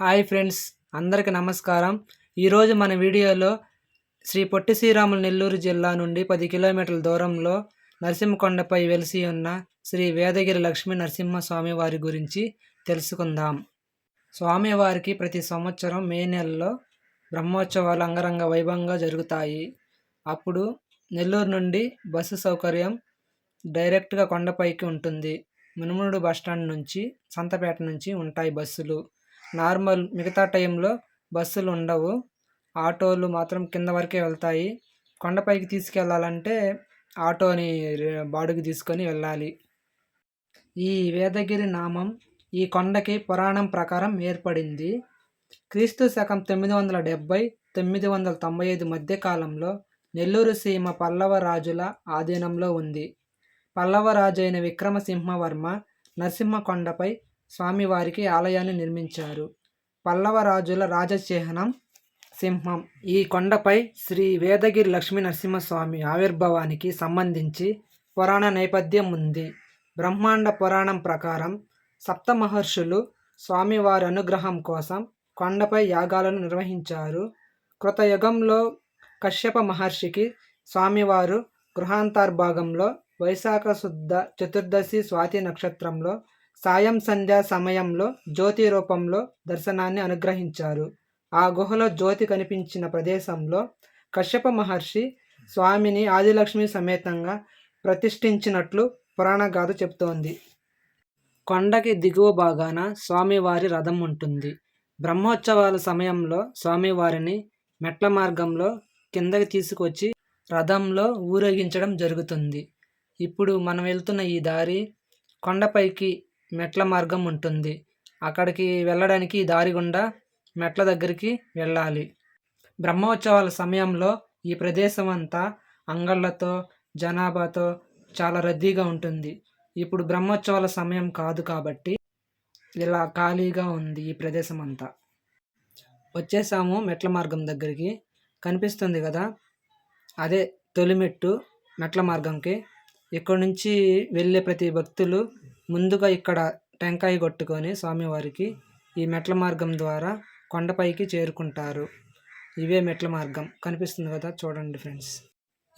Hi friends అందరికీ నమస్కారం. ఈరోజు మన వీడియోలో శ్రీ పొట్టి శ్రీరాములు నెల్లూరు జిల్లా నుండి పది కిలోమీటర్ల దూరంలో నరసింహకొండపై వెలిసి ఉన్న శ్రీ వేదగిరి లక్ష్మీ నరసింహస్వామి వారి గురించి తెలుసుకుందాం. స్వామివారికి ప్రతి సంవత్సరం మే నెలలో బ్రహ్మోత్సవాలు అంగరంగ వైభవంగా జరుగుతాయి. అప్పుడు నెల్లూరు నుండి బస్సు సౌకర్యం డైరెక్ట్గా కొండపైకి ఉంటుంది. మునుమునుడు బస్టాండ్ నుంచి సంతపేట నుంచి ఉంటాయి బస్సులు. నార్మల్ మిగతా టైంలో బస్సులు ఉండవు. ఆటోలు మాత్రం కింద వరకే వెళ్తాయి. కొండపైకి తీసుకెళ్ళాలంటే ఆటోని బాడుగు తీసుకొని వెళ్ళాలి. ఈ వేదగిరి నామం ఈ కొండకి పురాణం ప్రకారం ఏర్పడింది. క్రీస్తు శకం తొమ్మిది వందల డెబ్భై తొమ్మిది వందల తొంభై ఐదు మధ్య కాలంలో నెల్లూరు సీమ పల్లవ రాజుల ఆధీనంలో ఉంది. పల్లవ రాజు అయిన విక్రమసింహవర్మ నరసింహకొండపై స్వామివారికి ఆలయాన్ని నిర్మించారు. పల్లవ రాజుల రాజచిహ్నం సింహం. ఈ కొండపై శ్రీ వేదగిరి లక్ష్మీ నరసింహస్వామి ఆవిర్భావానికి సంబంధించి పురాణ నేపథ్యం ఉంది. బ్రహ్మాండ పురాణం ప్రకారం సప్త మహర్షులు స్వామివారి అనుగ్రహం కోసం కొండపై యాగాలను నిర్వహించారు. కృతయుగంలో కశ్యప మహర్షికి స్వామివారు గృహాంతర్భాగంలో వైశాఖ శుద్ధ చతుర్దశి స్వాతి నక్షత్రంలో సాయం సంధ్యా సమయంలో జ్యోతి రూపంలో దర్శనాన్ని అనుగ్రహించారు. ఆ గుహలో జ్యోతి కనిపించిన ప్రదేశంలో కశ్యప మహర్షి స్వామిని ఆదిలక్ష్మి సమేతంగా ప్రతిష్ఠించినట్లు పురాణగాథ చెబుతోంది. కొండకి దిగువ భాగాన స్వామివారి రథం ఉంటుంది. బ్రహ్మోత్సవాల సమయంలో స్వామివారిని మెట్ల మార్గంలో కిందకి తీసుకొచ్చి రథంలో ఊరేగించడం జరుగుతుంది. ఇప్పుడు మనం వెళ్తున్న ఈ దారి కొండపైకి మెట్ల మార్గం ఉంటుంది. అక్కడికి వెళ్ళడానికి దారి గుండా మెట్ల దగ్గరికి వెళ్ళాలి. బ్రహ్మోత్సవాల సమయంలో ఈ ప్రదేశం అంతా అంగళ్ళతో జనాభాతో చాలా రద్దీగా ఉంటుంది. ఇప్పుడు బ్రహ్మోత్సవాల సమయం కాదు కాబట్టి ఇలా ఖాళీగా ఉంది ఈ ప్రదేశం అంతా వచ్చేసాము మెట్ల మార్గం దగ్గరికి. కనిపిస్తుంది కదా? అదే తొలిమెట్టు మెట్ల మార్గంకి. ఇక్కడ నుంచి వెళ్ళే ప్రతి భక్తులు ముందుగా ఇక్కడ టెంకాయ కొట్టుకొని స్వామివారికి ఈ మెట్ల మార్గం ద్వారా కొండపైకి చేరుకుంటారు. ఇవే మెట్ల మార్గం. కనిపిస్తుంది కదా? చూడండి ఫ్రెండ్స్.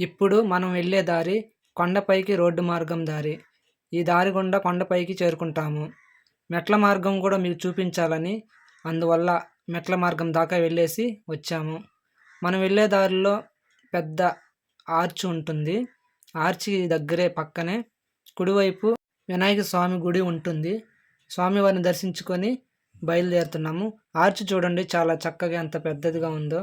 ఇప్పుడు మనం వెళ్ళే దారి కొండపైకి రోడ్డు మార్గం దారి. ఈ దారి గుండా కొండపైకి చేరుకుంటాము. మెట్ల మార్గం కూడా మీకు చూపించాలని అందువల్ల మెట్ల మార్గం దాకా వెళ్ళేసి వచ్చాము. మనం వెళ్ళే దారిలో పెద్ద ఆర్చ్ ఉంటుంది. ఆర్చి దగ్గరే పక్కనే కుడివైపు వినాయక స్వామి గుడి ఉంటుంది. స్వామివారిని దర్శించుకొని బయలుదేరుతున్నాము. ఆర్చి చూడండి చాలా చక్కగా ఎంత పెద్దదిగా ఉందో.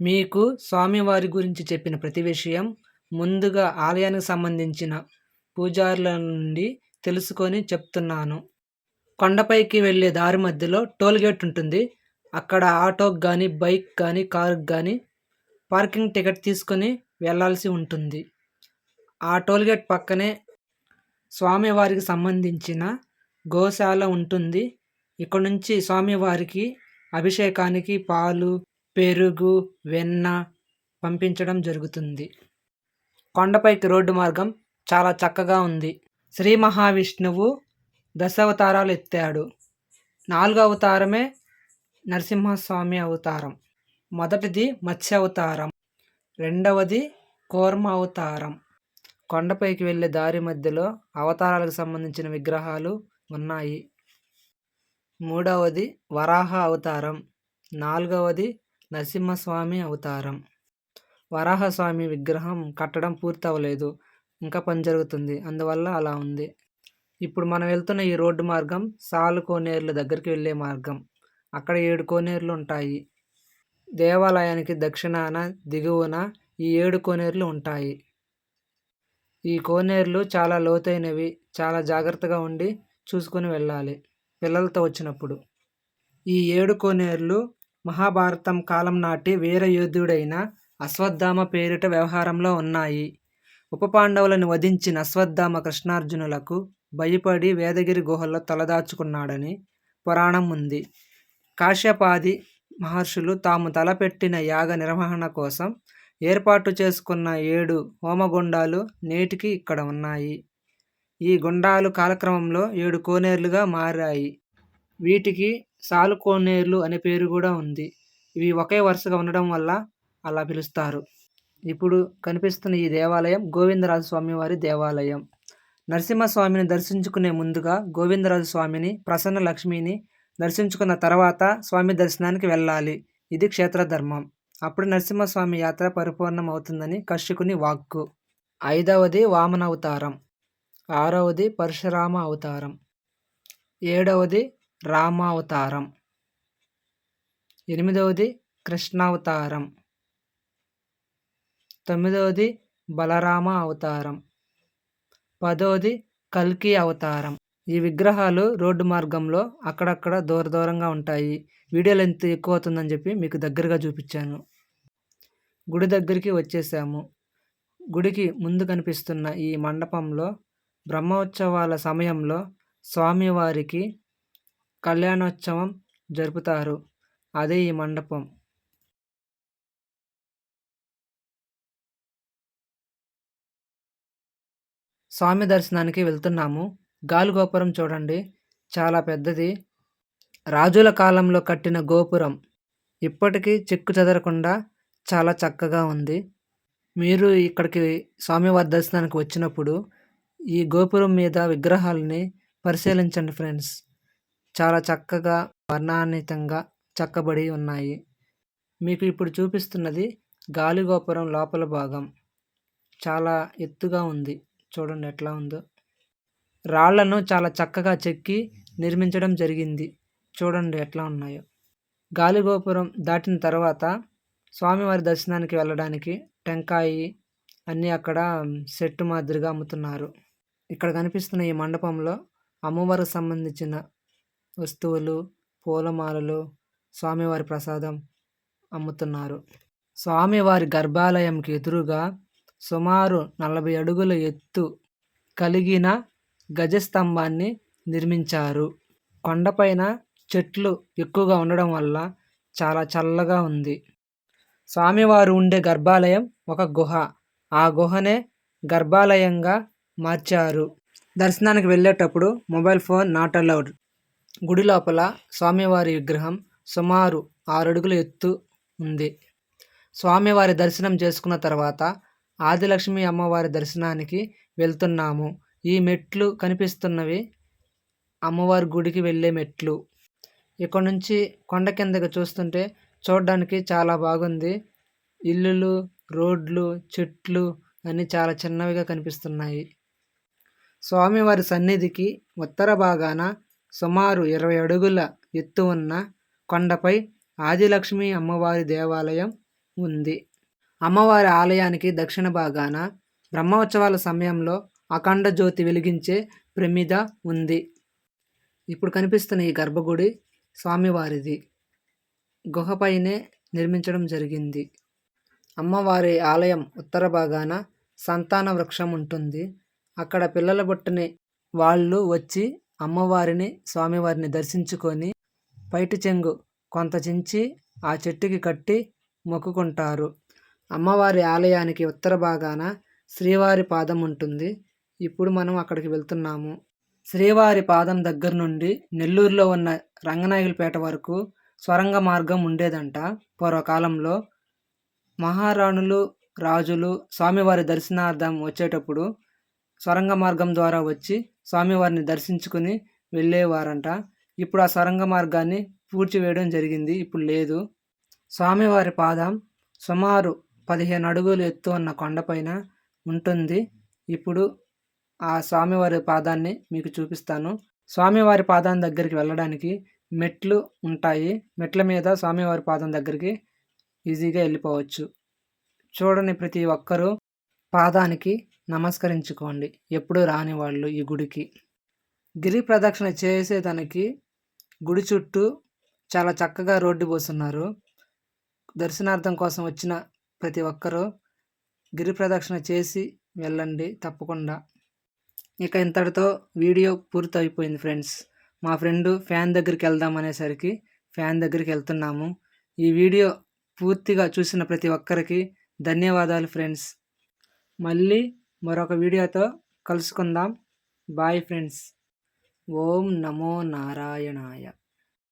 మీకు స్వామివారి గురించి చెప్పిన ప్రతి విషయం ముందుగా ఆలయానికి సంబంధించిన పూజారుల నుండి తెలుసుకొని చెప్తున్నాను. కొండపైకి వెళ్ళే దారి మధ్యలో టోల్ గేట్ ఉంటుంది. అక్కడ ఆటోకి కానీ బైక్ కానీ కారుకి కానీ పార్కింగ్ టికెట్ తీసుకొని వెళ్ళాల్సి ఉంటుంది. ఆ టోల్ గేట్ పక్కనే స్వామివారికి సంబంధించిన గోశాల ఉంటుంది. ఇక్కడ నుంచి స్వామివారికి అభిషేకానికి పాలు పెరుగు వెన్న పంపించడం జరుగుతుంది. కొండపైకి రోడ్డు మార్గం చాలా చక్కగా ఉంది. శ్రీ మహావిష్ణువు దశావతారాలు ఎత్తాడు. నాలుగో అవతారమే నరసింహస్వామి అవతారం. మొదటిది మత్స్య అవతారం రెండవది కూర్మ అవతారం కొండపైకి వెళ్ళే దారి మధ్యలో అవతారాలకు సంబంధించిన విగ్రహాలు ఉన్నాయి. మూడవది వరాహ అవతారం. నాలుగవది నరసింహస్వామి అవతారం. వరాహస్వామి విగ్రహం కట్టడం పూర్తవలేదు. ఇంకా పని జరుగుతుంది. అందువల్ల అలా ఉంది. ఇప్పుడు మనం వెళ్తున్న ఈ రోడ్డు మార్గం సాలు కోనేరుల దగ్గరికి వెళ్ళే మార్గం. అక్కడ ఏడు కోనేరులు ఉంటాయి. దేవాలయానికి దక్షిణాన దిగువన ఈ ఏడు కోనేరులు ఉంటాయి. ఈ కోనేరులు చాలా లోతైనవి చాలా జాగ్రత్తగా ఉండి చూసుకొని వెళ్ళాలి పిల్లలతో వచ్చినప్పుడు. ఈ ఏడు కోనేరులు మహాభారతం కాలం నాటి వీర యోధుడైన అశ్వత్థామ పేరిట వ్యవహారంలో ఉన్నాయి. ఉప పాండవులను వధించిన అశ్వత్థామ కృష్ణార్జునులకు భయపడి వేదగిరి గుహల్లో తలదాచుకున్నాడని పురాణం ఉంది. కాశ్యపాది మహర్షులు తాము తలపెట్టిన యాగ నిర్వహణ కోసం ఏర్పాటు చేసుకున్న ఏడు హోమగుండాలు నేటికి ఇక్కడ ఉన్నాయి. ఈ గుండాలు కాలక్రమంలో ఏడు కోనేరులుగా మారాయి. వీటికి సాలుకోనేర్లు అనే పేరు కూడా ఉంది. ఇవి ఒకే వరుసగా ఉండడం వల్ల అలా పిలుస్తారు. ఇప్పుడు కనిపిస్తున్న ఈ దేవాలయం గోవిందరాజు స్వామి వారి దేవాలయం. నరసింహస్వామిని దర్శించుకునే ముందుగా గోవిందరాజు స్వామిని ప్రసన్న లక్ష్మిని దర్శించుకున్న తర్వాత స్వామి దర్శనానికి వెళ్ళాలి. ఇది క్షేత్రధర్మం. అప్పుడు నరసింహస్వామి యాత్ర పరిపూర్ణం అవుతుందని కశ్యకుని వాక్కు. ఐదవది వామన అవతారం ఆరవది పరశురామ అవతారం ఏడవది రామావతారం. ఎనిమిదవది కృష్ణావతారం. తొమ్మిదవది బలరామ అవతారం పదవది కల్కి అవతారం ఈ విగ్రహాలు రోడ్డు మార్గంలో అక్కడక్కడ దూర దూరంగా ఉంటాయి. వీడియో లెంత్ ఎక్కువ అవుతుందని చెప్పి మీకు దగ్గరగా చూపించాను. గుడి దగ్గరికి వచ్చేసాము. గుడికి ముందు కనిపిస్తున్న ఈ మండపంలో బ్రహ్మోత్సవాల సమయంలో స్వామివారికి కళ్యాణోత్సవం జరుపుతారు. అదే ఈ మండపం. స్వామి దర్శనానికి వెళ్తున్నాము. గాలిగోపురం చూడండి. చాలా పెద్దది. రాజుల కాలంలో కట్టిన గోపురం. ఇప్పటికీ చెక్కు చెదరకుండా చాలా చక్కగా ఉంది. మీరు ఇక్కడికి స్వామివారి దర్శనానికి వచ్చినప్పుడు ఈ గోపురం మీద విగ్రహాలని పరిశీలించండి ఫ్రెండ్స్. చాలా చక్కగా వర్ణాన్వితంగా చెక్కబడి ఉన్నాయి. మీకు ఇప్పుడు చూపిస్తున్నది గాలిగోపురం లోపల భాగం. చాలా ఎత్తుగా ఉంది. చూడండి ఎట్లా ఉందో. రాళ్ళను చాలా చక్కగా చెక్కి నిర్మించడం జరిగింది. చూడండి ఎట్లా ఉన్నాయో. గాలిగోపురం దాటిన తర్వాత స్వామివారి దర్శనానికి వెళ్ళడానికి టెంకాయి అన్నీ అక్కడ సెట్ మాదిరిగా అమ్ముతున్నారు. ఇక్కడ కనిపిస్తున్న ఈ మండపంలో అమ్మవారికి సంబంధించిన వస్తువులు పూలమాలలు స్వామివారి ప్రసాదం అమ్ముతున్నారు. స్వామివారి గర్భాలయంకి ఎదురుగా సుమారు నలభై అడుగుల ఎత్తు కలిగిన గజస్తంభాన్ని నిర్మించారు. కొండపైన చెట్లు ఎక్కువగా ఉండడం వల్ల చాలా చల్లగా ఉంది. స్వామివారు ఉండే గర్భాలయం ఒక గుహ. ఆ గుహనే గర్భాలయంగా మార్చారు. దర్శనానికి వెళ్ళేటప్పుడు మొబైల్ ఫోన్ నాట్ అలౌడ్. గుడి లోపల స్వామివారి విగ్రహం సుమారు ఆరు ఎత్తు ఉంది. స్వామివారి దర్శనం చేసుకున్న తర్వాత ఆదిలక్ష్మి అమ్మవారి దర్శనానికి వెళ్తున్నాము. ఈ మెట్లు కనిపిస్తున్నవి అమ్మవారి గుడికి వెళ్ళే మెట్లు. ఇక్కడ నుంచి కొండ కిందకి చూస్తుంటే చూడడానికి చాలా బాగుంది. ఇల్లులు రోడ్లు చెట్లు అన్నీ చాలా చిన్నవిగా కనిపిస్తున్నాయి. స్వామివారి సన్నిధికి ఉత్తర భాగాన సుమారు ఇరవై అడుగుల ఎత్తు ఉన్న కొండపై ఆదిలక్ష్మి అమ్మవారి దేవాలయం ఉంది. అమ్మవారి ఆలయానికి దక్షిణ భాగాన బ్రహ్మోత్సవాల సమయంలో అఖండ జ్యోతి వెలిగించే ప్రమిద ఉంది. ఇప్పుడు కనిపిస్తున్న ఈ గర్భగుడి స్వామివారిది. గుహపైనే నిర్మించడం జరిగింది. అమ్మవారి ఆలయం ఉత్తర భాగాన సంతాన వృక్షం ఉంటుంది. అక్కడ పిల్లల బుట్టని వాళ్ళు వచ్చి అమ్మవారిని స్వామివారిని దర్శించుకొని పైటి చెంగు కొంత చించి ఆ చెట్టుకి కట్టి మొక్కుకుంటారు. అమ్మవారి ఆలయానికి ఉత్తర భాగాన శ్రీవారి పాదం ఉంటుంది. ఇప్పుడు మనం అక్కడికి వెళ్తున్నాము. శ్రీవారి పాదం దగ్గర నుండి నెల్లూరులో ఉన్న రంగనాయకులపేట వరకు స్వరంగ మార్గం ఉండేదంట. పూర్వకాలంలో మహారాణులు రాజులు స్వామివారి దర్శనార్థం వచ్చేటప్పుడు స్వరంగ మార్గం ద్వారా వచ్చి స్వామివారిని దర్శించుకుని వెళ్ళేవారంట. ఇప్పుడు ఆ సొరంగ మార్గాన్ని పూడ్చివేయడం జరిగింది. ఇప్పుడు లేదు. స్వామివారి పాదం సుమారు పదిహేను అడుగులు ఎత్తు ఉన్న కొండపైన ఉంటుంది. ఇప్పుడు ఆ స్వామివారి పాదాన్ని మీకు చూపిస్తాను. స్వామివారి పాదం దగ్గరికి వెళ్ళడానికి మెట్లు ఉంటాయి. మెట్ల మీద స్వామివారి పాదం దగ్గరికి ఈజీగా వెళ్ళిపోవచ్చు. చూడని ప్రతి ఒక్కరూ పాదానికి నమస్కరించుకోండి. ఎప్పుడు రాని వాళ్ళు ఈ గుడికి. గిరి ప్రదక్షిణ చేసేదానికి గుడి చుట్టూ చాలా చక్కగా రోడ్డు పోస్తున్నారు. దర్శనార్థం కోసం వచ్చిన ప్రతి ఒక్కరూ గిరి ప్రదక్షిణ చేసి వెళ్ళండి తప్పకుండా. ఇక ఇంతటితో వీడియో పూర్తయిపోయింది ఫ్రెండ్స్. మా ఫ్రెండ్ ఫ్యాన్ దగ్గరికి వెళ్దాం అనేసరికి ఫ్యాన్ దగ్గరికి వెళ్తున్నాము. ఈ వీడియో పూర్తిగా చూసిన ప్రతి ఒక్కరికి ధన్యవాదాలు ఫ్రెండ్స్. మళ్ళీ మరొక వీడియోతో కలుసుకుందాం. Bye friends. ఓం నమో నారాయణాయ.